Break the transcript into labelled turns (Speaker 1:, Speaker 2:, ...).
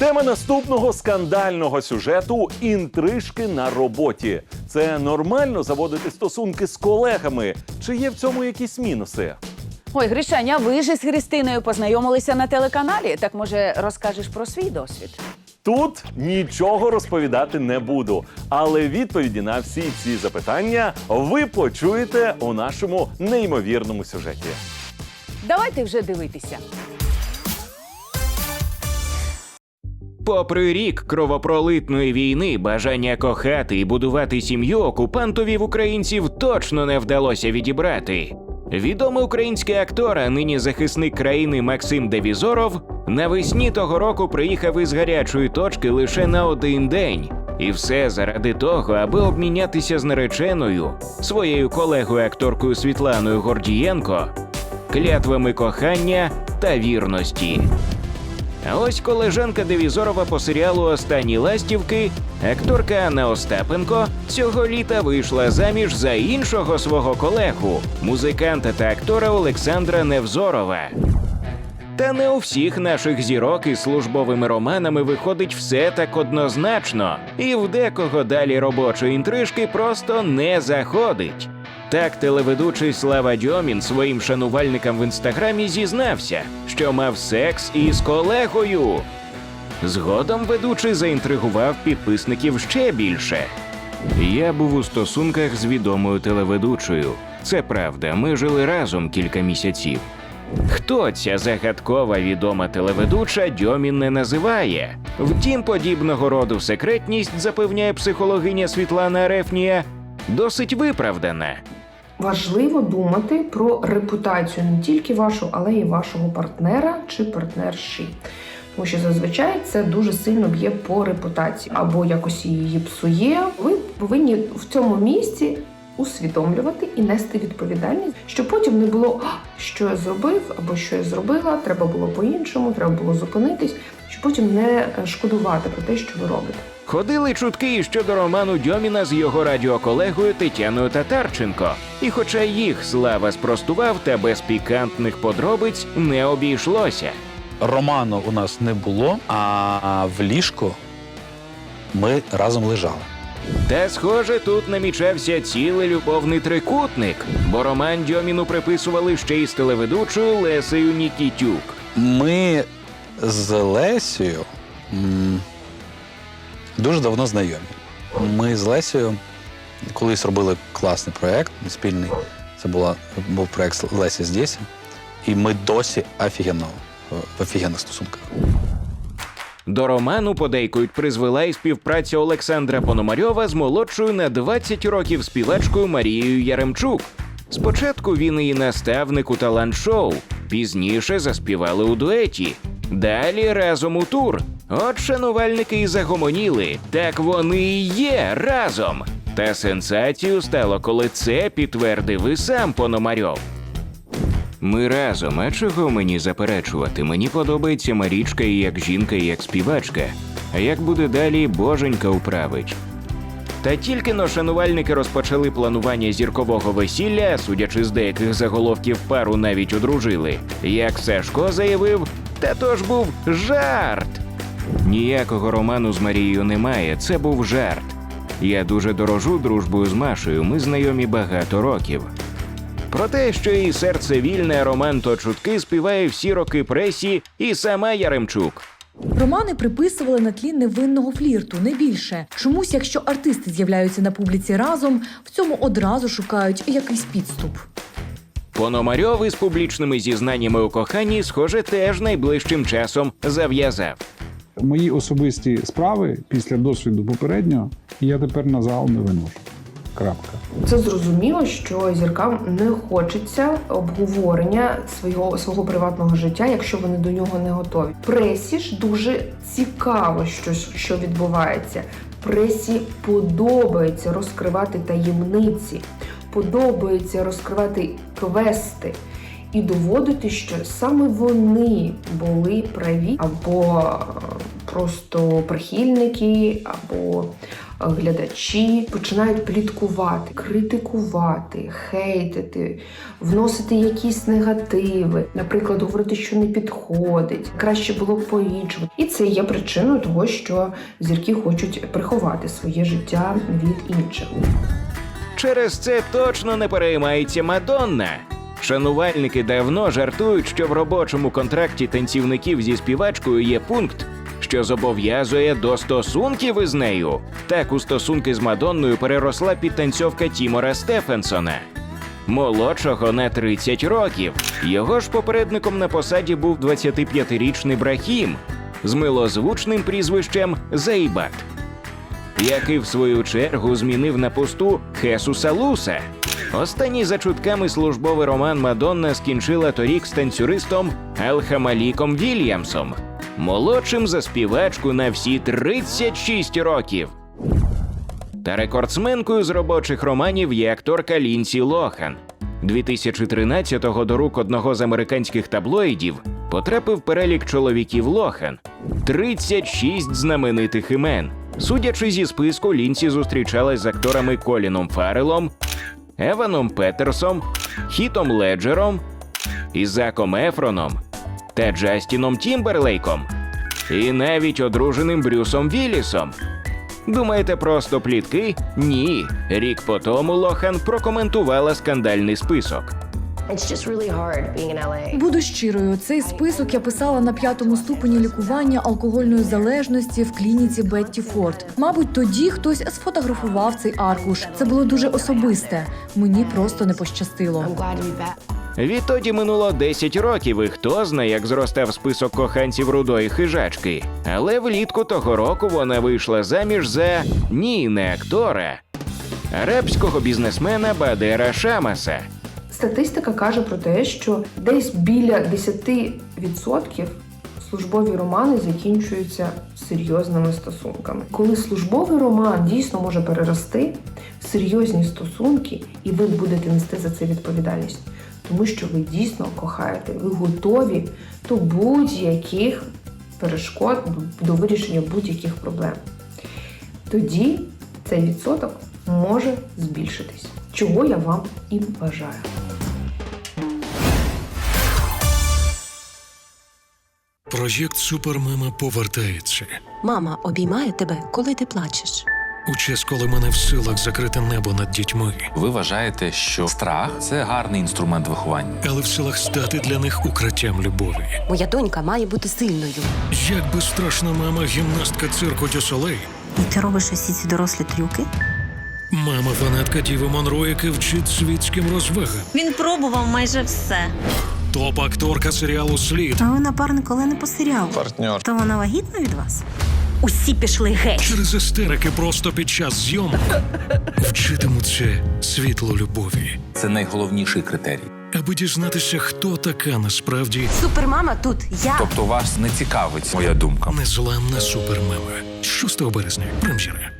Speaker 1: Тема наступного скандального сюжету інтрижки на роботі. Це нормально заводити стосунки з колегами? Чи є в цьому якісь мінуси?
Speaker 2: Ой, Гришаня, ви ж з Христиною познайомилися на телеканалі. Так може розкажеш про свій досвід?
Speaker 1: Тут нічого розповідати не буду, але відповіді на всі ці запитання ви почуєте у нашому неймовірному сюжеті.
Speaker 2: Давайте вже дивитися.
Speaker 3: Попри рік кровопролитної війни, бажання кохати і будувати сім'ю окупантові в українців точно не вдалося відібрати. Відомий український актор, а нині захисник країни Максим Девізоров, навесні того року приїхав із гарячої точки лише на один день. І все заради того, аби обмінятися з нареченою, своєю колегою акторкою Світланою Гордієнко, клятвами кохання та вірності. А ось колежанка Девізорова по серіалу Останні ластівки, акторка Анна Остапенко, цього літа вийшла заміж за іншого свого колегу, музиканта та актора Олександра Невзорова. Та не у всіх наших зірок із службовими романами виходить все так однозначно, і в декого далі робочої інтрижки просто не заходить. Так телеведучий Слава Дьомін своїм шанувальникам в інстаграмі зізнався, що мав секс із колегою. Згодом ведучий заінтригував підписників ще більше. Я був у стосунках з відомою телеведучою. Це правда, ми жили разом кілька місяців. Хто ця загадкова відома телеведуча Дьомін не називає. Втім, подібного роду секретність, запевняє психологиня Світлана Арефнія, досить виправдана.
Speaker 4: Важливо думати про репутацію не тільки вашу, але й вашого партнера чи партнерші. Тому що зазвичай це дуже сильно б'є по репутації або якось її псує. Ви повинні в цьому місці усвідомлювати і нести відповідальність, щоб потім не було що я зробив або що я зробила, треба було по-іншому, треба було зупинитись, щоб потім не шкодувати про те, що ви робите.
Speaker 3: Ходили чутки і щодо роману Дьоміна з його радіоколегою Тетяною Татарченко. І хоча їх слава спростував, та без пікантних подробиць не обійшлося.
Speaker 5: Роману у нас не було, а в ліжку ми разом лежали.
Speaker 3: Та, схоже, тут намічався цілий любовний трикутник, бо роман Дьоміну приписували ще й з телеведучою Лесею Нікітюк.
Speaker 5: Ми з Лесею дуже давно знайомі. Ми з Лесею колись робили класний проєкт спільний. Це була, був проєкт Леся здесь. І ми досі офігенно, в офігенних стосунках.
Speaker 3: До роману подейкують призвела і співпраця Олександра Пономарьова з молодшою на 20 років співачкою Марією Яремчук. Спочатку він її наставник у талант-шоу, пізніше заспівали у дуеті. Далі разом у тур. От шанувальники і загомоніли. Так вони і є разом. Та сенсацією стало, коли це підтвердив і сам Пономарьов. Ми разом, а чого мені заперечувати? Мені подобається Марічка і як жінка, і як співачка. А як буде далі, боженька управить. Та тільки но шанувальники розпочали планування зіркового весілля, судячи з деяких заголовків, пару навіть одружили. Як Сашко заявив, та то ж був жарт. Ніякого роману з Марією немає, це був жарт. Я дуже дорожу дружбою з Машею, ми знайомі багато років. Про те, що її серце вільне, роман то чутки співає всі роки пресі і сама Яремчук.
Speaker 6: Романи приписували на тлі невинного флірту, не більше. Чомусь, якщо артисти з'являються на публіці разом, в цьому одразу шукають якийсь підступ.
Speaker 3: Пономарьов із публічними зізнаннями у коханні, схоже, теж найближчим часом зав'язав.
Speaker 7: Мої особисті справи після досвіду попереднього я тепер на зал не виношу. Крапка.
Speaker 4: Це зрозуміло, що зіркам не хочеться обговорення свого свого приватного життя, якщо вони до нього не готові. Пресі ж дуже цікаво, що, що відбувається. Пресі подобається розкривати таємниці, подобається розкривати квести і доводити, що саме вони були праві або е, просто прихильники або глядачі починають пліткувати, критикувати, хейтити, вносити якісь негативи, наприклад, говорити, що не підходить, краще було б по-іншому. І це є причиною того, що зірки хочуть приховати своє життя від інших.
Speaker 3: Через це точно не переймається Мадонна. Шанувальники давно жартують, що в робочому контракті танцівників зі співачкою є пункт, що зобов'язує до стосунків із нею. Так у стосунки з Мадонною переросла підтанцьовка Тімора Стефенсона. Молодшого на 30 років. Його ж попередником на посаді був 25-річний Брахім з милозвучним прізвищем Зейбат який в свою чергу змінив на посту Хесуса Луса. Останній за чутками службовий роман Мадонна скінчила торік з танцюристом Елхамаліком Вільямсом, молодшим за співачку на всі 36 років. Та рекордсменкою з робочих романів є акторка Лінсі Лохан. 2013-го до рук одного з американських таблоїдів потрапив перелік чоловіків Лохан 36 знаменитих імен. Судячи зі списку, Лінсі зустрічалась з акторами Коліном Фарелом, Еваном Петерсом, Хітом Леджером, Ізаком Ефроном та Джастіном Тімберлейком, і навіть одруженим Брюсом Віллісом. Думаєте, просто плітки? Ні. Рік по тому Лохан прокоментувала скандальний список.
Speaker 8: It's just really hard being in LA.
Speaker 6: Буду щирою, цей список я писала на п'ятому ступені лікування алкогольної залежності в клініці Бетті Форд. Мабуть, тоді хтось сфотографував цей аркуш. Це було дуже особисте. Мені просто не пощастило.
Speaker 8: I'm glad to be back.
Speaker 3: Відтоді минуло 10 років, і хто знає, як зростав список коханців рудої хижачки. Але влітку того року вона вийшла заміж за ні, не актора, арабського бізнесмена Бадера Шамаса.
Speaker 4: Статистика каже про те, що десь біля 10% службові романи закінчуються серйозними стосунками. Коли службовий роман дійсно може перерости в серйозні стосунки, і ви будете нести за це відповідальність, тому що ви дійсно кохаєте, ви готові до будь-яких перешкод, до вирішення будь-яких проблем. Тоді цей відсоток може збільшитись, чого я вам і бажаю.
Speaker 9: Проєкт Супермама повертається.
Speaker 10: Мама обіймає тебе, коли ти плачеш.
Speaker 9: У час, коли мене в силах закрити небо над дітьми,
Speaker 11: Ви вважаєте, що страх це гарний інструмент виховання.
Speaker 9: але в силах стати для них укриттям любові.
Speaker 10: Моя донька має бути сильною.
Speaker 9: Як би страшна мама гімнастка цирку Дюсолей,
Speaker 10: І ти робиш усі ці дорослі трюки?
Speaker 9: мама фанатка Діви Монро, яка вчить світським розвагам,
Speaker 12: Він пробував майже все.
Speaker 9: Топ-акторка серіалу Слід
Speaker 12: А ви напарник Олени по серіалу.
Speaker 5: Партнер.
Speaker 12: То вона вагітна від вас? Усі пішли геть.
Speaker 9: через істерики просто під час зйомок вчитимуться світло любові,
Speaker 11: Це найголовніший критерій.
Speaker 9: аби дізнатися, хто така насправді
Speaker 10: Супермама тут я.
Speaker 11: Тобто вас не цікавить моя думка.
Speaker 9: незламна супермама. 6 березня. Прем'єра.